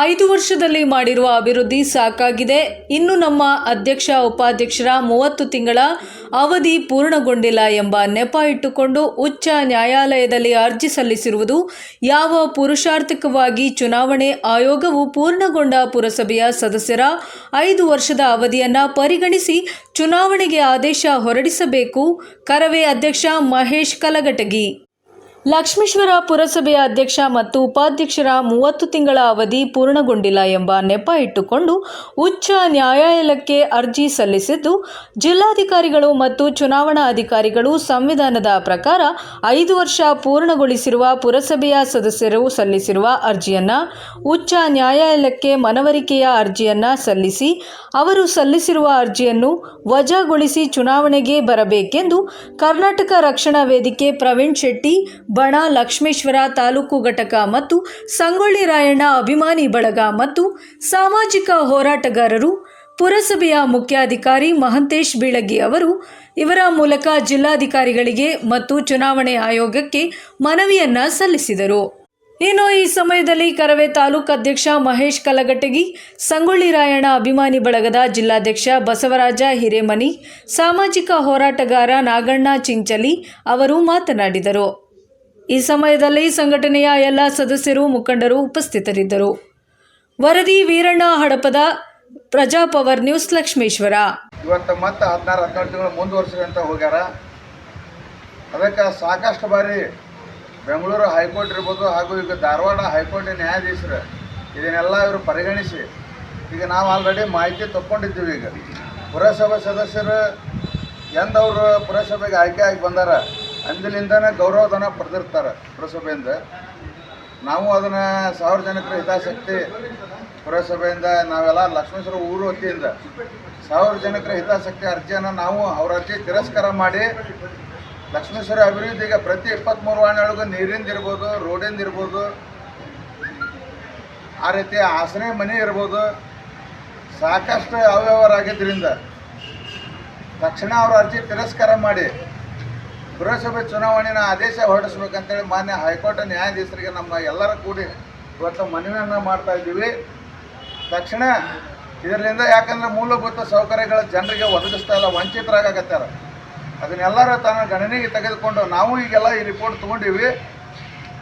ಐದು ವರ್ಷದಲ್ಲಿ ಮಾಡಿರುವ ಅಭಿವೃದ್ಧಿ ಸಾಕಾಗಿದೆ. ಇನ್ನು ನಮ್ಮ ಅಧ್ಯಕ್ಷ, ಉಪಾಧ್ಯಕ್ಷರ ಮೂವತ್ತು ತಿಂಗಳ ಅವಧಿ ಪೂರ್ಣಗೊಂಡಿಲ್ಲ ಎಂಬ ನೆಪ ಇಟ್ಟುಕೊಂಡು ಉಚ್ಚ ನ್ಯಾಯಾಲಯದಲ್ಲಿ ಅರ್ಜಿ ಸಲ್ಲಿಸಿರುವುದು ಯಾವ ಪುರುಷಾರ್ಥಕವಾಗಿ ಚುನಾವಣೆ ಆಯೋಗವು ಪೂರ್ಣಗೊಂಡ ಪುರಸಭೆಯ ಸದಸ್ಯರ ಐದು ವರ್ಷದ ಅವಧಿಯನ್ನು ಪರಿಗಣಿಸಿ ಚುನಾವಣೆಗೆ ಆದೇಶ ಹೊರಡಿಸಬೇಕು. ಕರವೇ ಅಧ್ಯಕ್ಷ ಮಹೇಶ್ ಕಲಘಟಗಿ. ಲಕ್ಷ್ಮೀಶ್ವರ ಪುರಸಭೆಯ ಅಧ್ಯಕ್ಷ ಮತ್ತು ಉಪಾಧ್ಯಕ್ಷರ ಮೂವತ್ತು ತಿಂಗಳ ಅವಧಿ ಪೂರ್ಣಗೊಂಡಿಲ್ಲ ಎಂಬ ನೆಪ ಇಟ್ಟುಕೊಂಡು ಉಚ್ಚ ನ್ಯಾಯಾಲಯಕ್ಕೆ ಅರ್ಜಿ ಸಲ್ಲಿಸಿದ್ದು, ಜಿಲ್ಲಾಧಿಕಾರಿಗಳು ಮತ್ತು ಚುನಾವಣಾ ಅಧಿಕಾರಿಗಳು ಸಂವಿಧಾನದ ಪ್ರಕಾರ ಐದು ವರ್ಷ ಪೂರ್ಣಗೊಳಿಸಿರುವ ಪುರಸಭೆಯ ಸದಸ್ಯರು ಸಲ್ಲಿಸಿರುವ ಅರ್ಜಿಯನ್ನ, ಉಚ್ಚ ನ್ಯಾಯಾಲಯಕ್ಕೆ ಮನವರಿಕೆಯ ಅರ್ಜಿಯನ್ನ ಸಲ್ಲಿಸಿ, ಅವರು ಸಲ್ಲಿಸಿರುವ ಅರ್ಜಿಯನ್ನು ವಜಾಗೊಳಿಸಿ ಚುನಾವಣೆಗೆ ಬರಬೇಕೆಂದು ಕರ್ನಾಟಕ ರಕ್ಷಣಾ ವೇದಿಕೆ ಪ್ರವೀಣ್ ಶೆಟ್ಟಿ ಬಣ, ಲಕ್ಷ್ಮೇಶ್ವರ ತಾಲೂಕು ಘಟಕ ಮತ್ತು ಸಂಗೊಳ್ಳಿ ರಾಯಣ್ಣ ಅಭಿಮಾನಿ ಬಳಗ ಮತ್ತು ಸಾಮಾಜಿಕ ಹೋರಾಟಗಾರರು, ಪುರಸಭೆಯ ಮುಖ್ಯಾಧಿಕಾರಿ ಮಹಂತೇಶ್ ಬೀಳಗಿ ಅವರು ಇವರ ಮೂಲಕ ಜಿಲ್ಲಾಧಿಕಾರಿಗಳಿಗೆ ಮತ್ತು ಚುನಾವಣೆ ಆಯೋಗಕ್ಕೆ ಮನವಿಯನ್ನ ಸಲ್ಲಿಸಿದರು. ಇನ್ನು ಈ ಸಮಯದಲ್ಲಿ ಕರವೇ ತಾಲೂಕು ಅಧ್ಯಕ್ಷ ಮಹೇಶ್ ಕಲಗಟಗಿ ಸಂಗೊಳ್ಳಿ ರಾಯಣ್ಣ ಅಭಿಮಾನಿ ಬಳಗದ ಜಿಲ್ಲಾಧ್ಯಕ್ಷ ಬಸವರಾಜ ಹಿರೇಮನಿ, ಸಾಮಾಜಿಕ ಹೋರಾಟಗಾರ ನಾಗಣ್ಣ ಚಿಂಚಲಿ ಅವರು ಮಾತನಾಡಿದರು. ಈ ಸಮಯದಲ್ಲಿ ಸಂಘಟನೆಯ ಎಲ್ಲ ಸದಸ್ಯರು, ಮುಖಂಡರು ಉಪಸ್ಥಿತರಿದ್ದರು. ವರದಿ ವೀರಣ್ಣ ಹಡಪದ ಪ್ರಜಾಪವರ್ ನ್ಯೂಸ್ ಲಕ್ಷ್ಮೇಶ್ವರ. ಇವತ್ತು ಮತ್ತೆ ಹದಿನಾರು ಹದಿನಾರು ತಿಂಗಳು ಮುಂದುವರ್ಸ್ಕೊಂತ ಹೋಗ್ಯಾರ. ಅದಕ್ಕೆ ಸಾಕಷ್ಟು ಬಾರಿ ಬೆಂಗಳೂರು ಹೈಕೋರ್ಟ್ ಇರ್ಬೋದು ಹಾಗೂ ಈಗ ಧಾರವಾಡ ಹೈಕೋರ್ಟ್ ನ್ಯಾಯಾಧೀಶರು ಇದನ್ನೆಲ್ಲ ಇವರು ಪರಿಗಣಿಸಿ ಈಗ ನಾವು ಆಲ್ರೆಡಿ ಮಾಹಿತಿ ತಕ್ಕೊಂಡಿದ್ದೀವಿ ಈಗ. ಪುರಸಭೆ ಸದಸ್ಯರು ಎಂದವರು ಪುರಸಭೆಗೆ ಆಯ್ಕೆ ಆಗಿ ಬಂದಾರ. ಅಂದಿನಿಂದನೇ ಗೌರವಧನ ಪಡೆದಿರ್ತಾರೆ ಪುರಸಭೆಯಿಂದ. ನಾವು ಅದನ್ನು ಸಾರ್ವಜನಿಕರ ಹಿತಾಸಕ್ತಿ ಪುರಸಭೆಯಿಂದ, ನಾವೆಲ್ಲ ಲಕ್ಷ್ಮೇಶ್ವರ ಊರು ವತಿಯಿಂದ ಸಾರ್ವಜನಿಕರ ಹಿತಾಸಕ್ತಿ ಅರ್ಜಿಯನ್ನು ನಾವು ಅವ್ರ ಅರ್ಜಿ ತಿರಸ್ಕಾರ ಮಾಡಿ ಲಕ್ಷ್ಮೇಶ್ವರ ಅಭಿವೃದ್ಧಿಗೆ ಪ್ರತಿ ಇಪ್ಪತ್ತ್ಮೂರು ವಾರ್ಡ್ನೊಳಗೂ ನೀರಿಂದ ಇರ್ಬೋದು, ರೋಡಿಂದ ಇರ್ಬೋದು, ಆ ರೀತಿ ಆಸರೆ ಮನೆ ಇರ್ಬೋದು, ಸಾಕಷ್ಟು ಅವ್ಯವಹಾರ ಆಗಿದ್ದರಿಂದ ತಕ್ಷಣ ಅವರ ಅರ್ಜಿ ತಿರಸ್ಕಾರ ಮಾಡಿ ಪುರಸಭೆ ಚುನಾವಣೆನ ಆದೇಶ ಹೊರಡಿಸ್ಬೇಕಂತೇಳಿ ಮಾನ್ಯ ಹೈಕೋರ್ಟ್ ನ್ಯಾಯಾಧೀಶರಿಗೆ ನಮ್ಮ ಎಲ್ಲರೂ ಕೂಡಿ ಇವತ್ತು ಮನವಿಯನ್ನು ಮಾಡ್ತಾ ಇದ್ದೀವಿ. ತಕ್ಷಣ ಇದರಿಂದ ಯಾಕಂದ್ರೆ ಮೂಲಭೂತ ಸೌಕರ್ಯಗಳ ಜನರಿಗೆ ಒದಗಿಸ್ತಾ ಇಲ್ಲ ವಂಚಿತರಾಗತ್ತಾರ ಅದನ್ನೆಲ್ಲರೂ ತನ್ನ ಗಣನೆಗೆ ತೆಗೆದುಕೊಂಡು ನಾವು ಈಗೆಲ್ಲ ಈ ರಿಪೋರ್ಟ್ ತೊಗೊಂಡಿವಿ.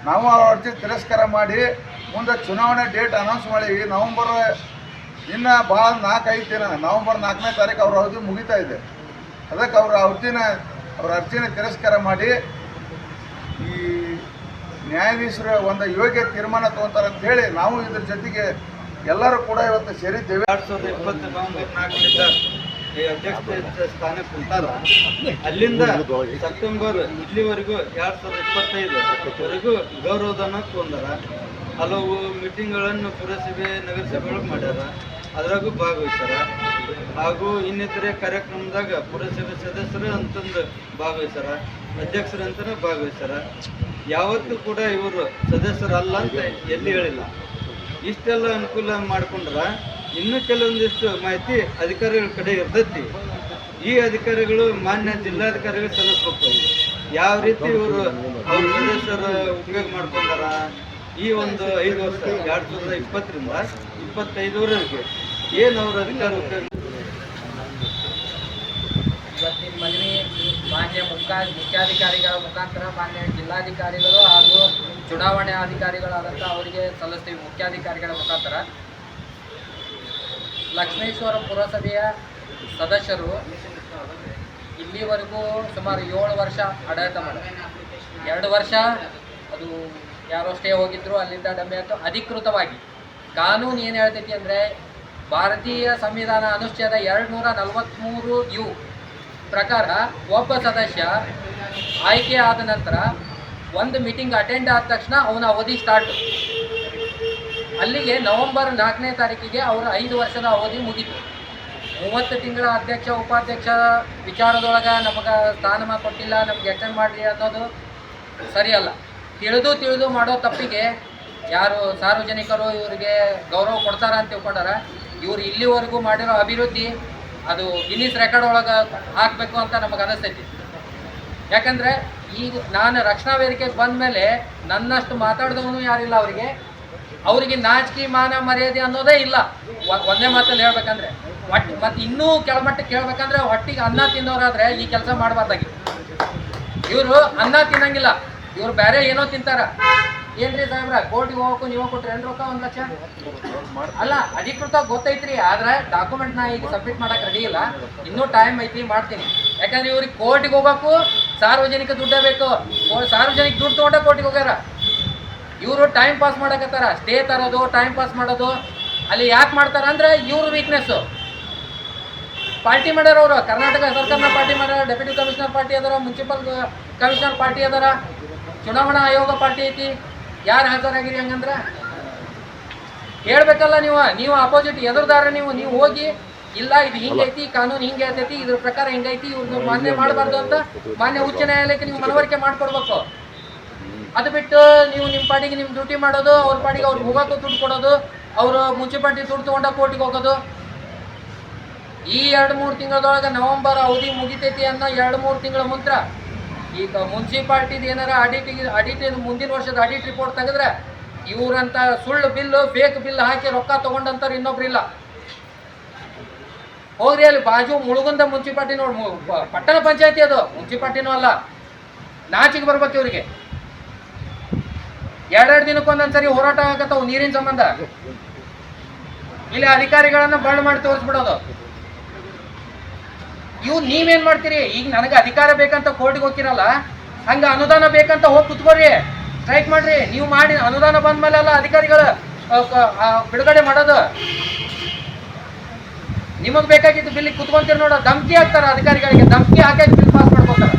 ನಾವು ಅವ್ರ ಅರ್ಜಿ ತಿರಸ್ಕಾರ ಮಾಡಿ ಮುಂದೆ ಚುನಾವಣೆ ಡೇಟ್ ಅನೌನ್ಸ್ ಮಾಡೀವಿ ನವಂಬರ್ ಇನ್ನು ಭಾಳ ನಾಲ್ಕೈದು ದಿನ, ನವಂಬರ್ ನಾಲ್ಕನೇ ತಾರೀಕು ಅವ್ರ ಅವಧಿ ಮುಗಿತಾ ಇದೆ. ಅದಕ್ಕೆ ಅವ್ರ ಅವಧಿನ ಅವ್ರ ಅರ್ಜಿನ ತಿರಸ್ಕಾರ ಮಾಡಿ ಈ ನ್ಯಾಯಾಧೀಶರ ಒಂದು ಯೋಗ್ಯ ತೀರ್ಮಾನ ತಗೊಂತಾರೆ ಅಂತ ಹೇಳಿ ನಾವು ಇದ್ರ ಜೊತೆಗೆ ಎಲ್ಲರೂ ಕೂಡ ಇವತ್ತು ಸೇರಿದ್ದೇವೆ. ಎರಡ್ ಸಾವಿರದ ಇಪ್ಪತ್ತು ನವೆಂಬರ್ ನಾಲ್ಕರಿಂದ ಈ ಅಧ್ಯಕ್ಷ ಸ್ಥಾನಕ್ಕೆ ಕುಂತಾರ. ಅಲ್ಲಿಂದ ಸೆಪ್ಟೆಂಬರ್ ಇಲ್ಲಿವರೆಗೂ ಎರಡ್ ಸಾವಿರದ ಇಪ್ಪತ್ತೈದವರೆಗೂ ಗೌರವಧನ ತೊಂದರ ಹಲವು ಮೀಟಿಂಗ್ಗಳನ್ನು ಪುರಸಭೆ ನಗರಸಭೆಗಳು ಮಾಡ್ಯಾರ. ಅದ್ರಾಗೂ ಭಾಗವಹಿಸ್ಯಾರ ಹಾಗೂ ಇನ್ನಿತರೆ ಕಾರ್ಯಕ್ರಮದಾಗ ಪುರಸಭೆ ಸದಸ್ಯರು ಅಂತಂದು ಭಾಗವಹಿಸ್ಯಾರ ಅಧ್ಯಕ್ಷರು ಅಂತಾನೆ ಭಾಗವಹಿಸ್ಯಾರ ಯಾವತ್ತೂ ಕೂಡ ಇವರು ಸದಸ್ಯರಲ್ಲ ಅಂತ ಎಲ್ಲಿ ಹೇಳಿಲ್ಲ. ಇಷ್ಟೆಲ್ಲ ಅನುಕೂಲ ಮಾಡ್ಕೊಂಡ್ರ ಇನ್ನು ಕೆಲವೊಂದಿಷ್ಟು ಮಾಹಿತಿ ಅಧಿಕಾರಿಗಳ ಕಡೆ ಇರ್ತೈತಿ. ಈ ಅಧಿಕಾರಿಗಳು ಮಾನ್ಯ ಜಿಲ್ಲಾಧಿಕಾರಿಗಳು ಸಲ್ಲಿಸ್ಬೇಕು ಯಾವ ರೀತಿ ಇವರು ಅವ್ರ ಸದಸ್ಯರು ಉಪಯೋಗ ಮಾಡ್ಕೊಂಡಾರ? ಈ ಒಂದು ಐದು ವರ್ಷ, ಎರಡು ಸಾವಿರದ ಇಪ್ಪತ್ತರಿಂದ ಇಪ್ಪತ್ತೈದರವರೆಗೆ ಏನು ಅವ್ರ ಅಧಿಕಾರ ಇವತ್ತಿನ ಮನವಿ ಮಾನ್ಯ ಮುಖ, ಮುಖ್ಯಾಧಿಕಾರಿಗಳ ಮುಖಾಂತರ ಮಾನ್ಯ ಜಿಲ್ಲಾಧಿಕಾರಿಗಳು ಹಾಗೂ ಚುನಾವಣೆ ಅಧಿಕಾರಿಗಳಾದಂಥ ಅವರಿಗೆ ಸಲ್ಲಿಸ್ತೀವಿ ಮುಖ್ಯಾಧಿಕಾರಿಗಳ ಮುಖಾಂತರ. ಲಕ್ಷ್ಮೇಶ್ವರ ಪುರಸಭೆಯ ಸದಸ್ಯರು ಇಲ್ಲಿವರೆಗೂ ಸುಮಾರು ಏಳು ವರ್ಷ ಆಡಳಿತ ಮಾಡಿದ್ದಾರೆ ಎರಡು ವರ್ಷ ಅದು ಯಾರೋ ಸ್ಟೇ ಹೋಗಿದ್ರು, ಅಲ್ಲಿಂದ ಡಮ್ಮಿ ಆಯ್ತು ಅಧಿಕೃತವಾಗಿ. ಕಾನೂನು ಏನು ಹೇಳ್ತೈತಿ ಅಂದರೆ, ಭಾರತೀಯ ಸಂವಿಧಾನ ಅನುಚ್ಛೇದ ಎರಡು ನೂರ ನಲವತ್ತ್ಮೂರು ಯು ಪ್ರಕಾರ ಒಬ್ಬ ಸದಸ್ಯ ಆಯ್ಕೆ ಆದ ನಂತರ ಒಂದು ಮೀಟಿಂಗ್ ಅಟೆಂಡ್ ಆದ ತಕ್ಷಣ ಅವನ ಅವಧಿ ಸ್ಟಾರ್ಟ್ ಅಲ್ಲಿಗೆ ನವೆಂಬರ್ ನಾಲ್ಕನೇ ತಾರೀಕಿಗೆ ಅವರ ಐದು ವರ್ಷದ ಅವಧಿ ಮುಗಿತು. ಮೂವತ್ತು ತಿಂಗಳ ಅಧ್ಯಕ್ಷ, ಉಪಾಧ್ಯಕ್ಷ ವಿಚಾರದೊಳಗೆ ನಮಗೆ ಸ್ಥಾನಮಾನ ಕೊಟ್ಟಿಲ್ಲ, ನಮ್ಗೆ ಅಟೆಂಡ್ ಮಾಡಲಿ ಅನ್ನೋದು ಸರಿಯಲ್ಲ. ತಿಳಿದು ತಿಳಿದು ಮಾಡೋ ತಪ್ಪಿಗೆ ಯಾರು ಸಾರ್ವಜನಿಕರು ಇವರಿಗೆ ಗೌರವ ಕೊಡ್ತಾರ ಅಂತ ತಿಳ್ಕೊಂಡಾರ. ಇವ್ರು ಇಲ್ಲಿವರೆಗೂ ಮಾಡಿರೋ ಅಭಿವೃದ್ಧಿ ಅದು ಗಿನ್ನಿಸ್ ರೆಕಾರ್ಡ್ ಒಳಗೆ ಹಾಕಬೇಕು ಅಂತ ನಮಗೆ ಅನಿಸ್ತೈತಿ. ಯಾಕಂದರೆ ಈಗ ನಾನು ರಕ್ಷಣಾ ವೇದಿಕೆಗೆ ಬಂದ ಮೇಲೆ ನನ್ನಷ್ಟು ಮಾತಾಡಿದವನು ಯಾರಿಲ್ಲ ಅವರಿಗೆ. ಅವರಿಗೆ ನಾಚಿಕೆ, ಮಾನ, ಮರ್ಯಾದೆ ಅನ್ನೋದೇ ಇಲ್ಲ. ಒಂದೇ ಮಾತಲ್ಲಿ ಹೇಳ್ಬೇಕಂದ್ರೆ. ಒಟ್ಟು ಮತ್ತೆ ಇನ್ನೂ ಕೆಳಮಟ್ಟಕ್ಕೆ ಹೇಳ್ಬೇಕಂದ್ರೆ ಹೊಟ್ಟಿಗೆ ಅನ್ನ ತಿನ್ನೋರಾದ್ರೆ ಈ ಕೆಲಸ ಮಾಡಬಾರ್ದಾಗಿತ್ತು ಇವರು ಅನ್ನ ತಿನ್ನಂಗಿಲ್ಲ. ಇವ್ರು ಬೇರೆ ಏನೋ ತಿಂತಾರ. ಏನ್ರಿ ಸಾಹೇಬ್ರ? ಕೋರ್ಟಿಗೆ ಹೋಗಕ್ಕೂ ನೀವು ಕೊಟ್ರಿ ಏನ್ ರೊಕ್ಕ ಒಂದ್ ಲಕ್ಷ? ಅಲ್ಲ ಅಧಿಕೃತ ಗೊತ್ತೈತ್ರಿ, ಆದ್ರೆ ಡಾಕ್ಯುಮೆಂಟ್ ನಾ ಈಗ ಸಬ್ಮಿಟ್ ಮಾಡಕ್ ರೆಡಿ ಇಲ್ಲ. ಇನ್ನೂ ಟೈಮ್ ಐತಿ, ಮಾಡ್ತೀನಿ. ಯಾಕಂದ್ರೆ ಇವ್ರಿಗೆ ಕೋರ್ಟಿಗೆ ಹೋಗಕ್ಕೂ ಸಾರ್ವಜನಿಕ ದುಡ್ಡೇ ಬೇಕು. ಸಾರ್ವಜನಿಕ ದುಡ್ಡು ತಗೊಂಡ ಕೋರ್ಟಿಗೆ ಹೋಗ್ಯಾರ. ಇವರು ಟೈಮ್ ಪಾಸ್ ಮಾಡಕತ್ತಾರ. ಸ್ಟೇ ತರೋದು ಟೈಮ್ ಪಾಸ್ ಮಾಡೋದು. ಅಲ್ಲಿ ಯಾಕೆ ಮಾಡ್ತಾರ ಅಂದ್ರೆ ಇವ್ರ ವೀಕ್ನೆಸ್ ಪಾರ್ಟಿ ಮಾಡ್ಯಾರ ಅವರು. ಕರ್ನಾಟಕ ಸರ್ಕಾರನ ಪಾರ್ಟಿ ಮಾಡ್ಯಾರ ಡೆಪ್ಯೂಟಿ ಕಮಿಷನರ್ ಪಾರ್ಟಿ ಅದಾರ ಮುನ್ಸಿಪಲ್ ಕಮಿಷನರ್ ಪಾರ್ಟಿ ಅದಾರ. ಚುನಾವಣಾ ಆಯೋಗ ಪಾರ್ಟಿ ಐತಿ. ಯಾರು ಹಾಜರಾಗಿರಿ ಹಂಗಂದ್ರ? ಹೇಳ್ಬೇಕಲ್ಲ ನೀವು. ನೀವು ಅಪೋಸಿಟ್ ಎದುರ್ದಾರ ನೀವು. ನೀವು ಹೋಗಿ ಇಲ್ಲ ಇದು ಹಿಂಗೈತಿ ಕಾನೂನು ಹಿಂಗೆ ಐತೈತಿ ಇದ್ರ ಪ್ರಕಾರ ಹಿಂಗೈತಿ ಇವ್ರದ್ದು ಮಾನ್ಯ ಮಾಡಬಾರ್ದು ಅಂತ ಮಾನ್ಯ ಉಚ್ಚ ನ್ಯಾಯಾಲಯಕ್ಕೆ ನೀವು ಮನವರಿಕೆ ಮಾಡ್ಕೊಡ್ಬೇಕು. ಅದು ಬಿಟ್ಟು ನೀವು ನಿಮ್ಮ ಪಾಡಿಗೆ ನಿಮ್ಮ ಡ್ಯೂಟಿ ಮಾಡೋದು ಅವ್ರ ಪಾಡಿಗೆ ಅವ್ರಿಗೆ ಹೋಗೋಕ್ಕೂ ದುಡ್ಡು ಕೊಡೋದು ಅವರು ಮುನ್ಸಿಪಾಲ್ಟಿ ದುಡ್ಡು ತೊಗೊಂಡ ಕೋರ್ಟಿಗೆ ಹೋಗೋದು ಈ ಎರಡು ಮೂರು ತಿಂಗಳದೊಳಗೆ ನವೆಂಬರ್ ಅವಧಿ ಮುಗಿತೈತಿ ಅನ್ನೋ ಎರಡು ಮೂರು ತಿಂಗಳ ಮುಂತ್ರ ಈಗ ಮುನ್ಸಿಪಾಲ್ಟಿದು ಏನಾರ ಆಡಿಟ್ ಆಡಿಟ್ ಮುಂದಿನ ವರ್ಷದ ಆಡಿಟ್ ರಿಪೋರ್ಟ್ ತೆಗೆದ್ರೆ ಇವರಂತ ಸುಳ್ಳು ಬಿಲ್ಲು ಫೇಕ್ ಬಿಲ್ ಹಾಕಿ ರೊಕ್ಕ ತಗೊಂಡಂತಾರ ಇನ್ನೊಬ್ರು ಇಲ್ಲ. ಹೋಗ್ರಿ ಅಲ್ಲಿ ಬಾಜು ಮುಳುಗುಂದ ಮುನ್ಸಿಪಾಲ್ಟಿ ನೋಡಿ ಪಟ್ಟಣ ಪಂಚಾಯತಿ ಅದು, ಮುನ್ಸಿಪಾಲ್ಟಿನೂ ಅಲ್ಲ. ನಾಚಿಗೆ ಬರ್ಬೇಕು ಇವ್ರಿಗೆ. ಎರಡೆರಡು ದಿನಕ್ಕೊಂದೊಂದ್ಸರಿ ಹೋರಾಟ ಆಗತ್ತವು ನೀರಿನ ಸಂಬಂಧ. ಇಲ್ಲಿ ಅಧಿಕಾರಿಗಳನ್ನ ಬಂಡ್ ಮಾಡಿ ತೋರಿಸ್ಬಿಡೋದು. ಇವು ನೀವೇನ್ ಮಾಡ್ತೀರಿ? ಈಗ ನನಗೆ ಅಧಿಕಾರ ಬೇಕಂತ ಕೋರ್ಟಿಗೆ ಹೋಗ್ತಿರಲ್ಲ, ಹಂಗ ಅನುದಾನ ಬೇಕಂತ ಹೋಗಿ ಕುತ್ಕೋರಿ ಸ್ಟ್ರೈಕ್ ಮಾಡ್ರಿ. ನೀವು ಮಾಡಿ, ಅನುದಾನ ಬಂದ ಅಲ್ಲ ಅಧಿಕಾರಿಗಳ ಬಿಡುಗಡೆ ಮಾಡೋದು. ನಿಮಗ್ ಬೇಕಾಗಿದ್ದು ಬಿಲ್ಲಿ ಕುತ್ಕೊಂತೀರಿ ನೋಡ. ಧಮ್ಕಿ ಹಾಕ್ತಾರ ಅಧಿಕಾರಿಗಳಿಗೆ. ಧಮ್ಕಿ ಹಾಕಿ ಬಿಲ್ ಪಾಸ್ ಮಾಡ್ಕೋತಾರ.